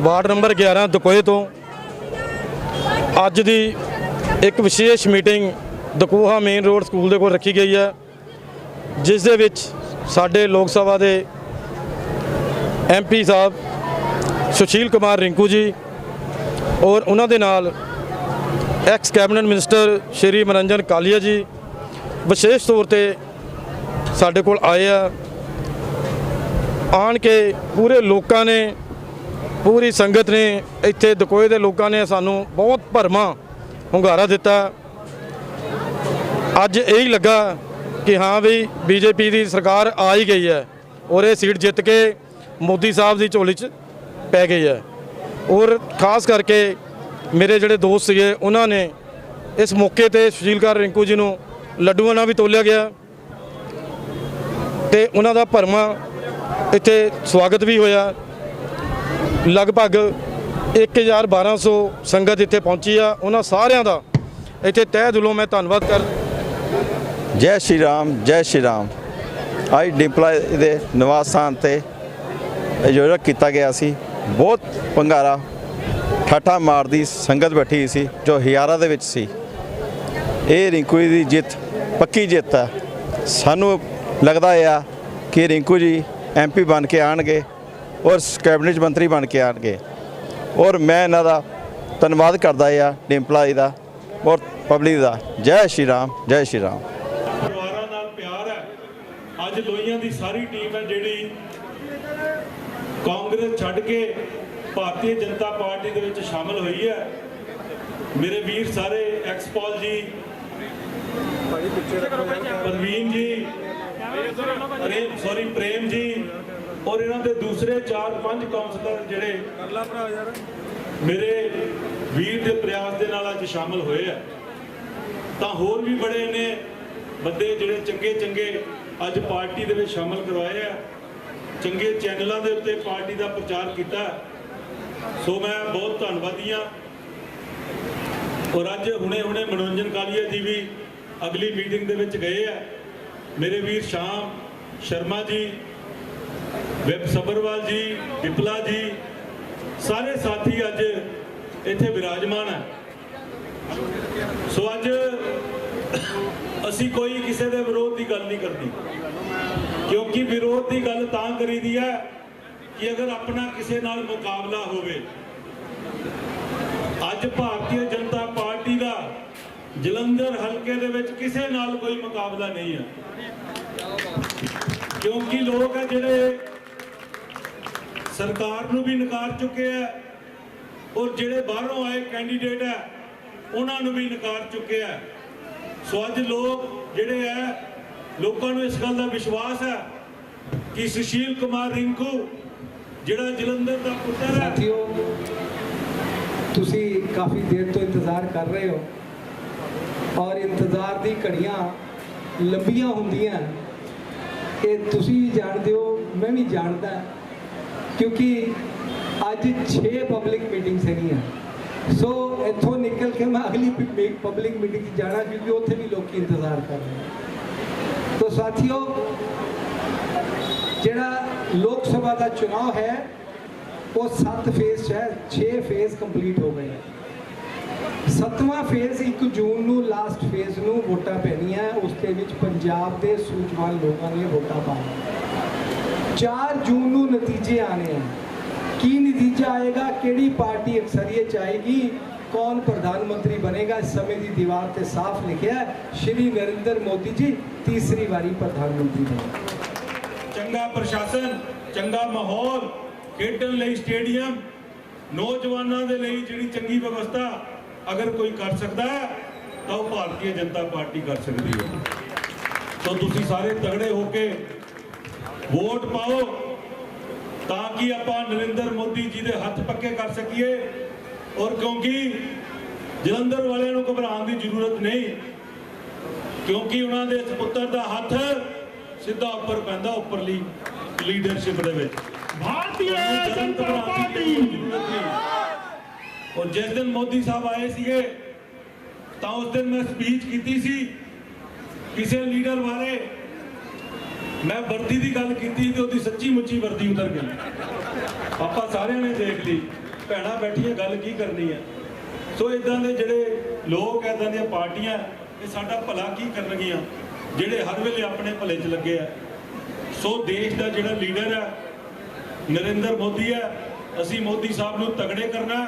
Ward number 11 ਦਕੋਏ ਤੋਂ। ਅੱਜ ਦੀ ਇੱਕ ਵਿਸ਼ੇਸ਼ meeting Dakoha main road school ਦੇ ਕੋਲ ਰੱਖੀ ਗਈ ਹੈ, ਜਿਸ ਦੇ ਵਿੱਚ ਸਾਡੇ ਲੋਕ ਸਭਾ ਦੇ ਐਮਪੀ ਸਾਹਿਬ ਸੁਸ਼ੀਲ ਕੁਮਾਰ ਰਿੰਕੂ ਜੀ ਔਰ ਉਹਨਾਂ ਦੇ ਨਾਲ ex cabinet minister Shri Manoranjan Kalia ji ਵਿਸ਼ੇਸ਼ ਤੌਰ ਤੇ ਸਾਡੇ ਕੋਲ ਆਏ ਆ। ਆਣ ਕੇ ਪੂਰੇ ਲੋਕਾਂ ਨੇ ਪੂਰੀ ਸੰਗਤ ਨੇ ਇੱਥੇ ਦਕੋਏ ਦੇ ਲੋਕਾਂ ਨੇ ਸਾਨੂੰ ਬਹੁਤ ਭਰਮਾ ਹੁੰਗਾਰਾ ਦਿੱਤਾ। ਅੱਜ ਇਹ ਹੀ ਲੱਗਾ ਕਿ ਹਾਂ ਵੀ ਬੀਜੇਪੀ ਦੀ ਸਰਕਾਰ ਆ ਹੀ ਗਈ ਹੈ ਔਰ ਇਹ ਸੀਟ ਜਿੱਤ ਕੇ ਮੋਦੀ ਸਾਹਿਬ ਦੀ ਝੋਲੀ 'ਚ ਪੈ ਗਈ ਹੈ। ਔਰ ਖਾਸ ਕਰਕੇ ਮੇਰੇ ਜਿਹੜੇ ਦੋਸਤ ਸੀਗੇ, ਉਹਨਾਂ ਨੇ ਇਸ ਮੌਕੇ ਤੇ ਸੁਸ਼ੀਲਕਾਰ ਰਿੰਕੂ ਜੀ ਨੂੰ ਲੱਡੂਆਂ ਨਾਲ ਵੀ ਤੋਲਿਆ ਗਿਆ ਤੇ ਉਹਨਾਂ ਦਾ ਭਰਮਾ ਇੱਥੇ ਸਵਾਗਤ ਵੀ ਹੋਇਆ। ਲਗਭਗ 1200 ਸੰਗਤ ਇੱਥੇ ਪਹੁੰਚੀ ਆ। ਉਹਨਾਂ ਸਾਰਿਆਂ ਦਾ ਇੱਥੇ ਤਹਿ ਦਿਲੋਂ ਮੈਂ ਧੰਨਵਾਦ ਕਰ ਜੈ ਸ਼੍ਰੀ ਰਾਮ, ਜੈ ਸ਼੍ਰੀ ਰਾਮ। ਅੱਜ ਡਿੰਪਲਾ ਦੇ ਨਿਵਾਸ ਸਥਾਨ ਤੇ ਆਯੋਜਨ ਕੀਤਾ ਗਿਆ ਸੀ, ਬਹੁਤ ਪੰਗਾਰਾ, ਠਾਠਾ ਮਾਰਦੀ ਸੰਗਤ ਬੈਠੀ ਸੀ, ਜੋ ਹਜ਼ਾਰਾਂ ਦੇ ਵਿੱਚ ਸੀ। ਇਹ ਰਿੰਕੂ ਜੀ ਦੀ ਜਿੱਤ, ਪੱਕੀ ਜਿੱਤ ਆ। ਸਾਨੂੰ ਲੱਗਦਾ ਆ ਕਿ ਰਿੰਕੂ ਜੀ ਐਮਪੀ ਬਣ ਕੇ ਆਣਗੇ ਔਰ ਕੈਬਨਿਟ ਮੰਤਰੀ ਬਣ ਕੇ ਆਣਗੇ। ਔਰ ਮੈਂ ਇਹਨਾਂ ਦਾ ਧੰਨਵਾਦ ਕਰਦਾ ਆ ਡਿੰਪਲਾ ਜੀ ਦਾ ਔਰ ਪਬਲਿਕ ਦਾ। ਜੈ ਸ਼੍ਰੀ ਰਾਮ, ਜੈ ਸ਼੍ਰੀ ਰਾਮ। ਪਰਿਵਾਰਾਂ ਨਾਲ ਪਿਆਰ ਹੈ। ਅੱਜ ਲੋਹੀਆਂ ਦੀ ਸਾਰੀ ਟੀਮ ਹੈ ਜਿਹੜੀ ਕਾਂਗਰਸ ਛੱਡ ਕੇ ਭਾਰਤੀ ਜਨਤਾ ਪਾਰਟੀ ਦੇ ਵਿੱਚ ਸ਼ਾਮਲ ਹੋਈ ਹੈ। ਮੇਰੇ ਵੀਰ ਸਾਰੇ ਐਕਸਪੋਲ ਜੀ, ਪ੍ਰਵੀਨ ਜੀ ਪ੍ਰੇਮ ਸੌਰੀ ਪ੍ਰੇਮ ਜੀ ਔਰ ਇਹਨਾਂ ਦੇ ਦੂਸਰੇ 4-5 ਕਾਉਂਸਲਰ ਜਿਹੜੇ ਮੇਰੇ ਵੀਰ ਦੇ ਪ੍ਰਯਾਸ ਦੇ ਨਾਲ ਅੱਜ ਸ਼ਾਮਲ ਹੋਏ ਆ। ਤਾਂ ਹੋਰ ਵੀ ਬੜੇ ਨੇ ਬੰਦੇ ਜਿਹੜੇ ਚੰਗੇ ਚੰਗੇ ਅੱਜ ਪਾਰਟੀ ਦੇ ਵਿੱਚ ਸ਼ਾਮਲ ਕਰਵਾਏ ਆ। ਚੰਗੇ ਚੈਨਲਾਂ ਦੇ ਉੱਤੇ ਪਾਰਟੀ ਦਾ ਪ੍ਰਚਾਰ ਕੀਤਾ। ਸੋ ਮੈਂ ਬਹੁਤ ਧੰਨਵਾਦੀ ਹਾਂ। ਔਰ ਅੱਜ ਹੁਣੇ ਹੁਣੇ ਮਨੋਰੰਜਨ ਕਾਲੀਆ ਜੀ ਵੀ ਅਗਲੀ ਮੀਟਿੰਗ ਦੇ ਵਿੱਚ ਗਏ ਆ। ਮੇਰੇ ਵੀਰ ਸ਼ਾਮ ਸ਼ਰਮਾ ਜੀ ਵਿਪ ਸਬਰਵਾਲ ਜੀ, ਵਿਪਲਾ ਜੀ, ਸਾਰੇ ਸਾਥੀ ਅੱਜ ਇੱਥੇ ਵਿਰਾਜਮਾਨ ਹੈ। ਸੋ ਅੱਜ ਅਸੀਂ ਕੋਈ ਕਿਸੇ ਦੇ ਵਿਰੋਧ ਦੀ ਗੱਲ ਨਹੀਂ ਕਰਦੀ ਕਿਉਂਕਿ ਵਿਰੋਧ ਦੀ ਗੱਲ ਤਾਂ ਕਰੀਦੀ ਹੈ ਕਿ ਅਗਰ ਆਪਣਾ ਕਿਸੇ ਨਾਲ ਮੁਕਾਬਲਾ ਹੋਵੇ, ਅੱਜ ਭਾਰਤੀ ਜਨਤਾ ਪਾਰਟੀ ਦਾ ਜਲੰਧਰ ਹਲਕੇ ਦੇ ਵਿੱਚ ਕਿਸੇ ਨਾਲ ਕੋਈ ਮੁਕਾਬਲਾ ਨਹੀਂ ਹੈ। ਕਿਉਂਕਿ ਲੋਕ ਹੈ ਜਿਹੜੇ ਸਰਕਾਰ ਨੂੰ ਵੀ ਨਕਾਰ ਚੁੱਕੇ ਹੈ ਔਰ ਜਿਹੜੇ ਬਾਹਰੋਂ ਆਏ ਕੈਂਡੀਡੇਟ ਹੈ ਉਹਨਾਂ ਨੂੰ ਵੀ ਨਕਾਰ ਚੁੱਕੇ ਹੈ ਸੋ ਅੱਜ ਲੋਕ ਜਿਹੜੇ ਹੈ ਲੋਕਾਂ ਨੂੰ ਇਸ ਗੱਲ ਦਾ ਵਿਸ਼ਵਾਸ ਹੈ ਕਿ ਸੁਸ਼ੀਲ ਕੁਮਾਰ ਰਿੰਕੂ, ਜਿਹੜਾ ਜਲੰਧਰ ਦਾ ਪੁੱਤਰ ਹੈ ਸਾਥੀਓ, ਤੁਸੀਂ ਕਾਫੀ ਦੇਰ ਤੋਂ ਇੰਤਜ਼ਾਰ ਕਰ ਰਹੇ ਹੋ ਔਰ ਇੰਤਜ਼ਾਰ ਦੀ ਘੜੀਆਂ ਲੰਬੀਆਂ ਹੁੰਦੀਆਂ। ਇਹ ਤੁਸੀਂ ਜਾਣਦੇ ਹੋ, ਮੈਂ ਵੀ ਜਾਣਦਾ। ਕਿਉਂਕਿ ਅੱਜ 6 ਪਬਲਿਕ ਮੀਟਿੰਗਸ ਹੈਗੀਆਂ ਸੋ ਇੱਥੋਂ ਨਿਕਲ ਕੇ ਮੈਂ ਅਗਲੀ ਪਬਲਿਕ ਮੀਟਿੰਗ 'ਚ ਜਾਣਾ ਕਿਉਂਕਿ ਉੱਥੇ ਵੀ ਲੋਕੀ ਇੰਤਜ਼ਾਰ ਕਰ ਰਹੇ ਹਨ ਤੋ ਸਾਥੀਓ ਜਿਹੜਾ ਲੋਕ ਸਭਾ ਦਾ ਚੁਣਾਵ ਹੈ ਉਹ 7 ਫੇਜ਼ 'ਚ ਹੈ 6 ਫੇਜ਼ ਕੰਪਲੀਟ ਹੋ ਗਏ ਹੈ ਸੱਤਵਾਂ ਫੇਜ਼ 1 ਜੂਨ ਨੂੰ ਲਾਸਟ ਫੇਜ਼ ਨੂੰ ਵੋਟਾਂ ਪੈਣੀਆਂ ਉਸ ਦੇ ਵਿੱਚ ਪੰਜਾਬ ਦੇ ਸੂਝਵਾਨ ਲੋਕਾਂ ਨੇ ਵੋਟਾਂ ਪਾਉਣੀਆਂ 4 ਜੂਨ ਨੂੰ ਨਤੀਜੇ ਆਣੇ ਆ ਕੀ ਨਤੀਜਾ ਆਏਗਾ ਕਿਹੜੀ ਪਾਰਟੀ ਅਕਸਰੀਅਤ ਚ ਆਏਗੀ ਕੌਣ ਪ੍ਰਧਾਨ ਮੰਤਰੀ ਬਣੇਗਾ ਇਸ ਸਮੇਂ ਦੀ ਦੀਵਾਰ ਤੇ ਸਾਫ਼ ਲਿਖਿਆ ਸ਼੍ਰੀ ਨਰਿੰਦਰ ਮੋਦੀ ਜੀ ਤੀਸਰੀ ਵਾਰੀ ਪ੍ਰਧਾਨ ਮੰਤਰੀ ਬਣੇ ਚੰਗਾ ਪ੍ਰਸ਼ਾਸਨ ਚੰਗਾ ਮਾਹੌਲ ਖੇਡਣ ਲਈ ਸਟੇਡੀਅਮ ਨੌਜਵਾਨਾਂ ਦੇ ਲਈ ਜਿਹੜੀ ਚੰਗੀ ਵਿਵਸਥਾ ਅਗਰ ਕੋਈ ਕਰ ਸਕਦਾ ਹੈ ਤਾਂ ਉਹ ਭਾਰਤੀ ਜਨਤਾ ਪਾਰਟੀ ਕਰ ਸਕਦੀ ਹੈ ਤਾਂ ਤੁਸੀਂ ਸਾਰੇ ਤਗੜੇ ਹੋ ਕੇ ਵੋਟ ਪਾਓ ਤਾਂ ਕਿ ਆਪਾਂ ਨਰਿੰਦਰ ਮੋਦੀ ਜੀ ਦੇ ਹੱਥ ਪੱਕੇ ਕਰ ਸਕੀਏ। ਔਰ ਕਿਉਂਕਿ ਜਲੰਧਰ ਵਾਲਿਆਂ ਨੂੰ ਘਬਰਾਉਣ ਦੀ ਜ਼ਰੂਰਤ ਨਹੀਂ ਕਿਉਂਕਿ ਉਹਨਾਂ ਦੇ ਪੁੱਤਰ ਦਾ ਹੱਥ ਸਿੱਧਾ ਉੱਪਰ ਪੈਂਦਾ ਉੱਪਰਲੀ ਲੀਡਰਸ਼ਿਪ ਦੇ ਵਿੱਚ। ਭਾਰਤੀ ਜਨਤਾ ਪਾਰਟੀ। ਔਰ ਜਿਸ ਦਿਨ ਮੋਦੀ ਸਾਹਿਬ ਆਏ ਸੀਗੇ ਤਾਂ ਉਸ ਦਿਨ ਮੈਂ ਸਪੀਚ ਕੀਤੀ ਸੀ ਕਿਸੇ ਲੀਡਰ ਬਾਰੇ। ਮੈਂ ਵਰਦੀ ਦੀ ਗੱਲ ਕੀਤੀ ਤੇ ਉਹਦੀ ਸੱਚੀ ਮੁੱਚੀ ਵਰਦੀ ਉਤਰ ਗਈ। ਆਪਾਂ ਸਾਰਿਆਂ ਨੇ ਦੇਖ ਲਈ। ਭੈਣਾਂ ਬੈਠੀਆਂ, ਗੱਲ ਕੀ ਕਰਨੀ ਹੈ? ਸੋ ਇਦਾਂ ਦੇ ਜਿਹੜੇ ਲੋਕ ਇਦਾਂ ਦੀਆਂ ਪਾਰਟੀਆਂ, ਇਹ ਸਾਡਾ ਭਲਾ ਕੀ ਕਰਨਗੀਆਂ? ਜਿਹੜੇ ਹਰ ਵੇਲੇ ਆਪਣੇ ਭਲੇ 'ਚ ਲੱਗੇ ਆ। ਸੋ ਦੇਸ਼ ਦਾ ਜਿਹੜਾ ਲੀਡਰ ਹੈ, ਨਰਿੰਦਰ ਮੋਦੀ ਹੈ, ਅਸੀਂ ਮੋਦੀ ਸਾਹਿਬ ਨੂੰ ਤਗੜੇ ਕਰਨਾ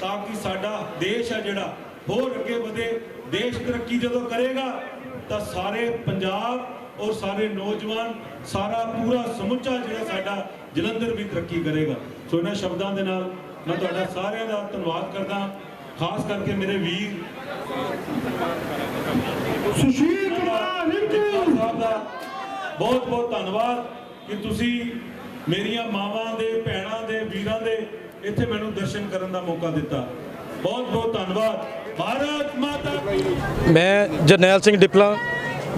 ਤਾਂ ਕਿ ਸਾਡਾ ਦੇਸ਼ ਹੈ ਜਿਹੜਾ, ਹੋਰ ਅੱਗੇ ਵਧੇ, ਦੇਸ਼ ਤਰੱਕੀ ਜਦੋਂ ਕਰੇਗਾ, ਤਾਂ ਸਾਰੇ ਪੰਜਾਬ ਔਰ ਸਾਰੇ ਨੌਜਵਾਨ ਸਾਰਾ ਪੂਰਾ ਸਮੁੱਚਾ ਜਿਹੜਾ ਸਾਡਾ ਜਲੰਧਰ ਵੀ ਤਰੱਕੀ ਕਰੇਗਾ। ਸੋ ਇਹਨਾਂ ਸ਼ਬਦਾਂ ਦੇ ਨਾਲ ਮੈਂ ਤੁਹਾਡਾ ਸਾਰਿਆਂ ਦਾ ਧੰਨਵਾਦ ਕਰਦਾ। ਖਾਸ ਕਰਕੇ ਮੇਰੇ ਵੀਰ। ਸੁਸ਼ੀਲ ਕੁਮਾਰ ਰਿੰਕੂ ਸਾਹਿਬ ਦਾ। ਬਹੁਤ ਬਹੁਤ ਧੰਨਵਾਦ ਕਿ ਤੁਸੀਂ ਮੇਰੀਆਂ ਮਾਵਾਂ ਦੇ ਭੈਣਾਂ ਦੇ ਵੀਰਾਂ ਦੇ ਇੱਥੇ ਮੈਨੂੰ ਦਰਸ਼ਨ ਕਰਨ ਦਾ ਮੌਕਾ ਦਿੱਤਾ। ਬਹੁਤ ਬਹੁਤ ਧੰਨਵਾਦ। ਭਾਰਤ ਮਾਤਾ ਕੀ ਮੈਂ ਜਰਨੈਲ ਸਿੰਘ ਡਿਪਲਾ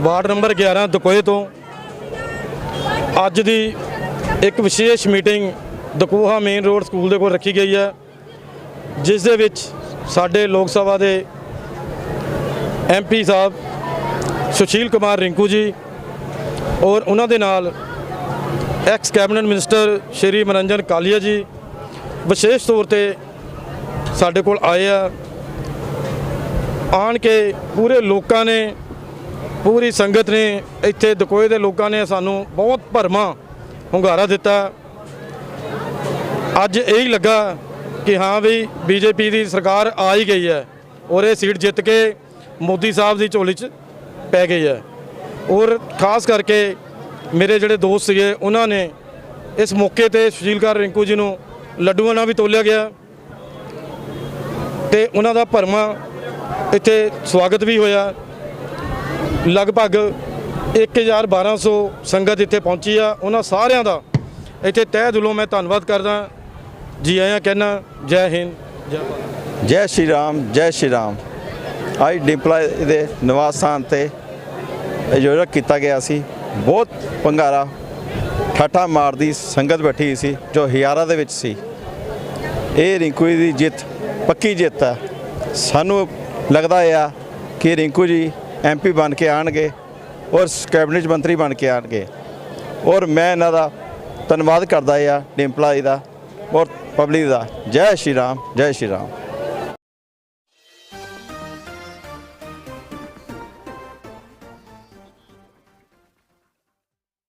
ਵਾਰਡ ਨੰਬਰ 11 ਦਕੋਏ ਤੋਂ। ਅੱਜ ਦੀ ਇੱਕ ਵਿਸ਼ੇਸ਼ meeting Dakoha main road school ਦੇ ਕੋਲ ਰੱਖੀ ਗਈ ਹੈ, ਜਿਸ ਦੇ ਵਿੱਚ ਸਾਡੇ ਲੋਕ ਸਭਾ ਦੇ ਐਮਪੀ ਸਾਹਿਬ, ਸੁਸ਼ੀਲ ਕੁਮਾਰ ਰਿੰਕੂ ਜੀ ਔਰ ਉਹਨਾਂ ਦੇ ਨਾਲ ਐਕਸ ਕੈਬਨਿਟ ਮਿਨਿਸਟਰ ਸ਼੍ਰੀ ਮਨੋਰੰਜਨ ਕਾਲੀਆ ਜੀ ਵਿਸ਼ੇਸ਼ ਤੌਰ ਤੇ ਸਾਡੇ ਕੋਲ ਆਏ ਆ। ਆਣ ਕੇ ਪੂਰੇ ਲੋਕਾਂ ਨੇ ਪੂਰੀ ਸੰਗਤ ਨੇ ਇੱਥੇ ਦਕੋਏ ਦੇ ਲੋਕਾਂ ਨੇ ਸਾਨੂੰ ਬਹੁਤ ਭਰਮਾ ਹੁੰਗਾਰਾ ਦਿੱਤਾ। ਅੱਜ ਇਹ ਹੀ ਲੱਗਾ ਕਿ ਹਾਂ ਵੀ ਬੀਜੇਪੀ ਦੀ ਸਰਕਾਰ ਆ ਹੀ ਗਈ ਹੈ ਔਰ ਇਹ ਸੀਟ ਜਿੱਤ ਕੇ ਮੋਦੀ ਸਾਹਿਬ ਦੀ ਝੋਲੀ 'ਚ ਪੈ ਗਈ ਹੈ। ਔਰ ਖਾਸ ਕਰਕੇ ਮੇਰੇ ਜਿਹੜੇ ਦੋਸਤ ਸੀਗੇ, ਉਹਨਾਂ ਨੇ ਇਸ ਮੌਕੇ ਤੇ ਸੁਸ਼ੀਲਕਾਰ ਰਿੰਕੂ ਜੀ ਨੂੰ ਲੱਡੂਆਂ ਨਾਲ ਵੀ ਤੋਲਿਆ ਗਿਆ ਤੇ ਉਹਨਾਂ ਦਾ ਭਰਮਾ ਇੱਥੇ ਸਵਾਗਤ ਵੀ ਹੋਇਆ। ਲਗਭਗ 1200 ਸੰਗਤ ਇੱਥੇ ਪਹੁੰਚੀ ਆ। ਉਹਨਾਂ ਸਾਰਿਆਂ ਦਾ ਇੱਥੇ ਤਹਿ ਦਿਲੋਂ ਮੈਂ ਧੰਨਵਾਦ ਕਰਦਾ। ਜੀ ਆਇਆਂ ਕਹਿਣਾ, ਜੈ ਹਿੰਦ, ਜੈ ਭਾਰਤ। ਜੈ ਸ਼੍ਰੀ ਰਾਮ, ਜੈ ਸ਼੍ਰੀ ਰਾਮ। ਅੱਜ ਡਿੰਪਲਾ ਦੇ ਨਿਵਾਸ ਸਥਾਨ ਤੇ ਆਯੋਜਨ ਕੀਤਾ ਗਿਆ ਸੀ, ਬਹੁਤ ਪੰਗਾਰਾ, ਠਾਠਾ ਮਾਰਦੀ ਸੰਗਤ ਬੈਠੀ ਸੀ, ਜੋ ਹਜ਼ਾਰਾਂ ਦੇ ਵਿੱਚ ਸੀ। ਇਹ ਰਿੰਕੂ ਜੀ ਦੀ ਜਿੱਤ ਪੱਕੀ ਜਿੱਤ ਹੈ ਸਾਨੂੰ ਲੱਗਦਾ ਆ ਕਿ ਰਿੰਕੂ ਜੀ ਐਮਪੀ ਬਣ ਕੇ ਆਣਗੇ ਔਰ ਕੈਬਨਿਟ ਮੰਤਰੀ ਬਣ ਕੇ ਆਣਗੇ ਔਰ ਮੈਂ ਇਹਨਾਂ ਦਾ ਧੰਨਵਾਦ ਕਰਦਾ ਆ ਡਿੰਪਲਾ ਜੀ ਦਾ ਔਰ ਪਬਲਿਕ ਦਾ। ਜੈ ਸ਼੍ਰੀ ਰਾਮ, ਜੈ ਸ਼੍ਰੀ ਰਾਮ।